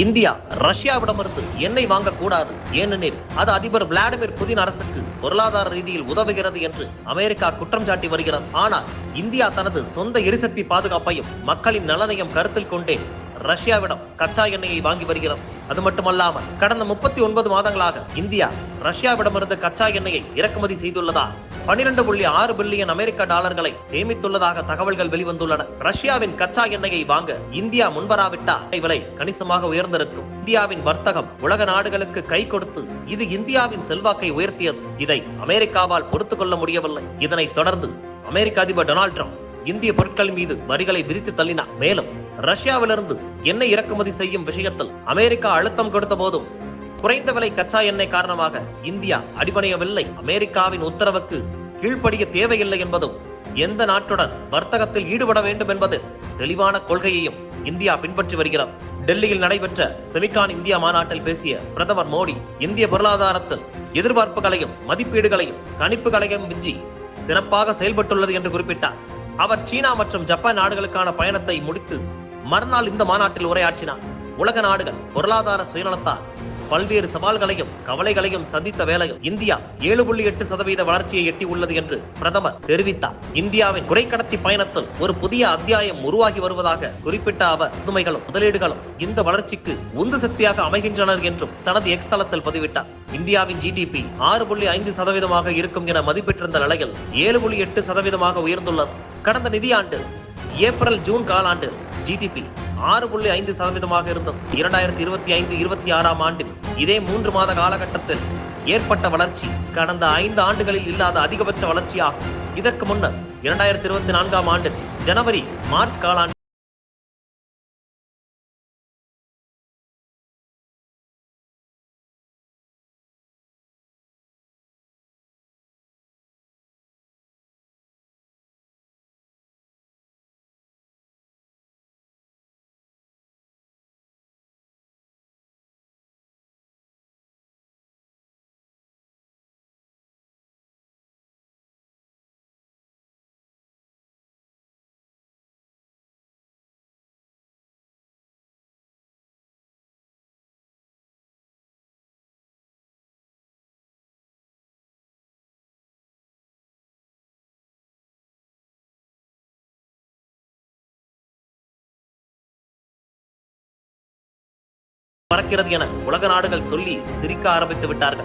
India ரஷ்யாவிடமிருந்து எண்ணெய் வாங்கக்கூடாது. ஏனெனில் அது அதிபர் விளாடிமிர் புதின் அரசுக்கு பொருளாதார ரீதியில் உதவுகிறது என்று அமெரிக்கா குற்றம் சாட்டி வருகிறது. ஆனால் இந்தியா தனது சொந்த எரிசக்தி பாதுகாப்பையும் மக்களின் நலனையும் கருத்தில் கொண்டே ரஷ்யாவிடம் கச்சா எண்ணெயை வாங்கி வருகிறது. அது மட்டுமல்லாமல் கடந்த முப்பத்தி ஒன்பது மாதங்களாக இந்தியா ரஷ்யாவிடமிருந்து கச்சா எண்ணெயை இறக்குமதி செய்துள்ளதா பனிரெண்டு புள்ளி ஆறு பில்லியன் அமெரிக்க டாலர்களை சேமித்துள்ளதாக தகவல்கள் வெளிவந்துள்ளன. ரஷ்யாவின் கச்சா எண்ணெயை வாங்க இந்தியா முன்வராவிட்டால் விலை கணிசமாக உயர்ந்திருக்கும். இந்தியாவின் வர்த்தகம் உலக நாடுகளுக்கு கை கொடுத்து இது இந்தியாவின் செல்வாக்கை உயர்த்தியது. இதை அமெரிக்காவால் பொறுத்து கொள்ள முடியவில்லை. இதனைத் தொடர்ந்து அமெரிக்க அதிபர் டொனால்ட் ட்ரம்ப் இந்திய பொருட்கள் மீது வரிகளை விதித்து தள்ளினார். மேலும் ரஷ்யாவிலிருந்து எண்ணெய் இறக்குமதி செய்யும் விஷயத்தில் அமெரிக்கா அழுத்தம் கொடுத்த போதும் குறைந்த விலை கச்சா எண்ணெய் காரணமாக இந்தியா அடிபணியவில்லை. அமெரிக்காவின் உத்தரவுக்கு கீழ்ப்படிய தேவையில்லை என்பதும் எந்த நாட்டுடன் வர்த்தகத்தில் ஈடுபட வேண்டும் என்பது தெளிவான கொள்கையையும் இந்தியா பின்பற்றி வருகிறது. டெல்லியில் நடைபெற்ற செமிகான் இந்தியா மாநாட்டில் பேசிய பிரதமர் மோடி இந்திய பொருளாதாரத்தில் எதிர்பார்ப்புகளையும் மதிப்பீடுகளையும் கணிப்புகளையும் விஞ்சி சிறப்பாக செயல்பட்டுள்ளது என்று குறிப்பிட்டார். அவர் சீனா மற்றும் ஜப்பான் நாடுகளுக்கான பயணத்தை முடித்து மறுநாள் இந்த மாநாட்டில் உரையாற்றினார். உலக நாடுகள் பொருளாதார சுயநலத்தால் பல்வேறு சவால்களையும் கவலைகளையும் சந்தித்த வேளையில் இந்தியா ஏழு புள்ளி எட்டு சதவீத வளர்ச்சியை எட்டி உள்ளது என்று பிரதமர் தெரிவித்தார். இந்தியாவின் குறைக்கடத்தி பயணத்தில் ஒரு புதிய அத்தியாயம் உருவாகி வருவதாக குறிப்பிட்ட அவர் புதுமைகளும் முதலீடுகளும் இந்த வளர்ச்சிக்கு உந்து சக்தியாக அமைகின்றனர் என்றும் தனது எக்ஸ் தளத்தில் பதிவிட்டார். இந்தியாவின் ஜிடிபி ஆறு புள்ளி ஐந்து சதவீதமாக இருக்கும் என மதிப்பிட்டிருந்த நிலையில் ஏழு புள்ளி எட்டு சதவீதமாக உயர்ந்துள்ளது. கடந்த நிதியாண்டு ஏப்ரல் ஜூன் காலாண்டு ஜிடிபி ஆறு புள்ளி ஐந்து சதவீதமாக இருந்தது. இரண்டாயிரத்தி இருபத்தி ஐந்து இருபத்தி ஆறாம் ஆண்டில் இதே மூன்று மாத காலகட்டத்தில் ஏற்பட்ட வளர்ச்சி கடந்த ஐந்து ஆண்டுகளில் இல்லாத அதிகபட்ச வளர்ச்சியாகும். இதற்கு முன்னர் இரண்டாயிரத்தி இருபத்தி நான்காம் ஆண்டு ஜனவரி மார்ச் காலாண்டு பறக்கிறது என உலக நாடுகள் சொல்லி சிரிக்க ஆரம்பித்து விட்டார்கள்.